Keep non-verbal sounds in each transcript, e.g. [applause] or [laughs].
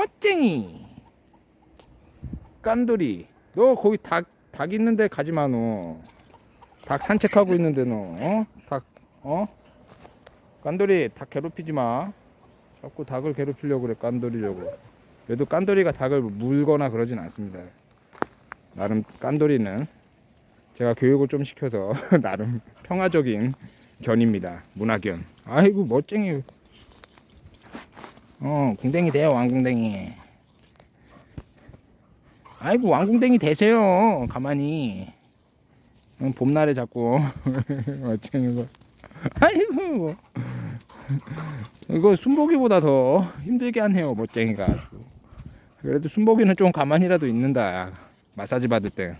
멋쟁이. 깐돌이. 너 거기 닭, 닭 있는데 가지마 너닭 산책하고 있는데 너. 어? 닭 어? 깐돌이 닭 괴롭히지 마. 자꾸 닭을 괴롭히려고 그래 깐돌이려고. 그래도 깐돌이가 닭을 물거나 그러진 않습니다. 나름 깐돌이는 제가 교육을 좀 시켜서 [laughs] 나름 평화적인 견입니다. 문화견. 아이고 멋쟁이 어 궁뎅이 돼요 왕궁뎅이. 아이고 왕궁뎅이 되세요 가만히. 응, 봄날에 자꾸. [laughs] 멋쟁이 거. 아이고. 이거 순복이보다 더 힘들게 하네요 멋쟁이가. 그래도 순복이는 좀 가만히라도 있는다. 마사지 받을 때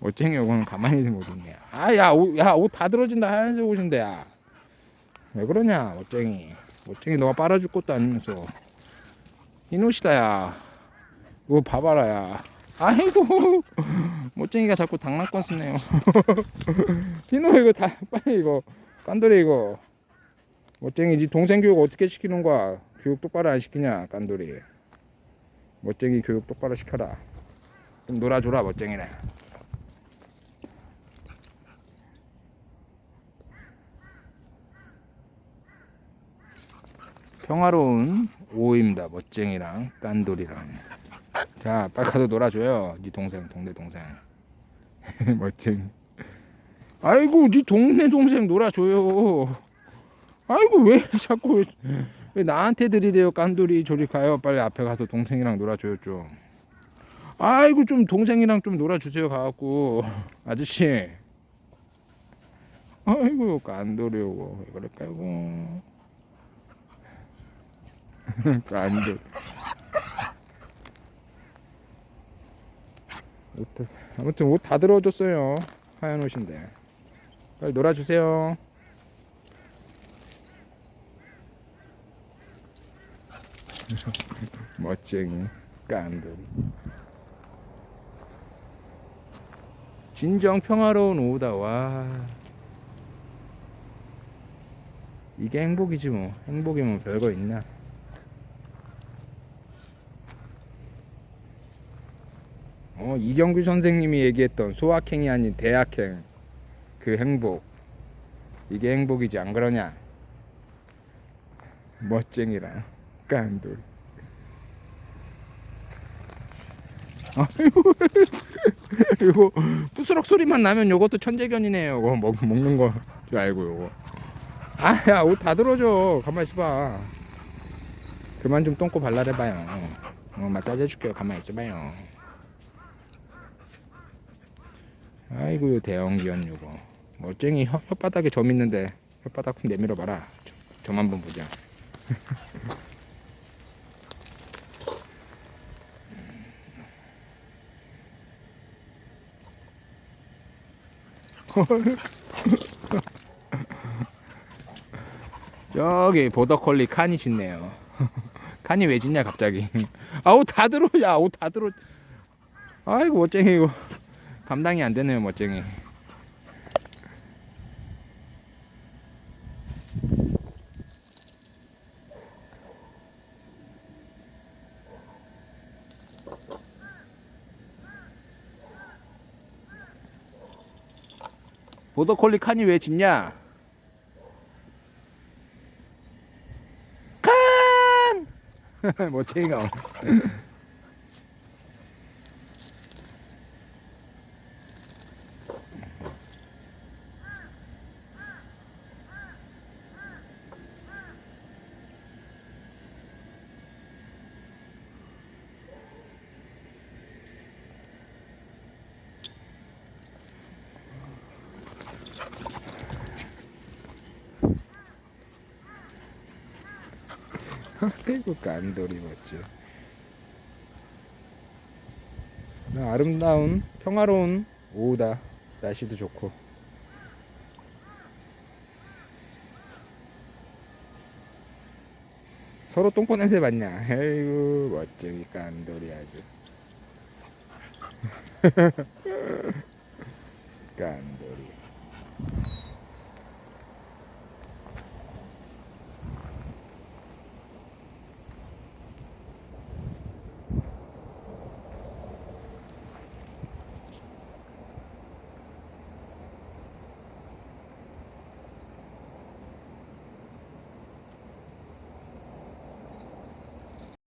멋쟁이 요거는 가만히 못 있네. 아야야옷 다 들어진다. 하얀색 옷인데 야 왜 그러냐 멋쟁이 멋쟁이 너가 빨아줄 것도 아니면서. 흰 옷이다 야. 이거 봐봐라 야. 아이고 [laughs] 멋쟁이가 자꾸 당랑권 쓰네요. 흰옷 이거 다 빨리 이거 깐돌이 이거. 멋쟁이 네 동생 교육 어떻게 시키는 거야? 교육 똑바로 안 시키냐 깐돌이. 멋쟁이 교육 똑바로 시켜라. 좀 놀아줘라 멋쟁이네 평화로운 오후입니다. 멋쟁이랑 깐돌이랑. 자 빨리 가서 놀아줘요. 네 동생 동네 동생. [laughs] 멋쟁이. 아이고 네 동네 동생 놀아줘요. 아이고 왜 자꾸 왜, 왜 나한테 들이대요 깐돌이. 저리 가요. 빨리 앞에 가서 동생이랑 놀아줘요 좀. 아이고 좀 동생이랑 좀 놀아주세요 가갖고. 아저씨. 아이고 깐돌이 오고 왜 그럴까요 깐돌 옷, 다- 아무튼 옷 다 들어줬어요. 하얀 옷인데. 빨리 놀아주세요. [laughs] 멋쟁이 깐돌이. 진정 평화로운 오후다 와. 이게 행복이지 뭐. 행복이면 별거 있나 어 이경규 선생님이 얘기했던 소확행이 아닌 대학행 그 행복 이게 행복이지 안 그러냐? 멋쟁이랑 깐돌. 아이고. 이거 부스럭 소리만 나면 요것도 천재견이네요. 이거 먹, 먹는 거 줄 알고 요거. 아야 옷 다 들어줘. 가만 있어봐. 그만 좀 똥꼬 발랄해봐요. 어 마사지 해줄게요. 가만 있어봐요 아이고 요 대형견 요거. 멋쟁이 혀, 혓바닥에 점 있는데 혓바닥 좀 내밀어 봐라. 점 한번 보자. [laughs] 저기 보더콜리 칸이 짖네요. [laughs] 칸이 왜 짖냐 갑자기. 아우 다 들어 야옷 다 들어 아이고 멋쟁이 이거 감당이 안 되네요 멋쟁이. 보더콜리 칸이 왜 짖냐? 칸! [laughs] 멋쟁이가 아이고 깐돌이 멋져 나 아름다운 평화로운 오후다. 날씨도 좋고. 서로 똥꼬 냄새 맡냐? 에이구 멋쟁이 깐돌이 아주. [laughs] 깐돌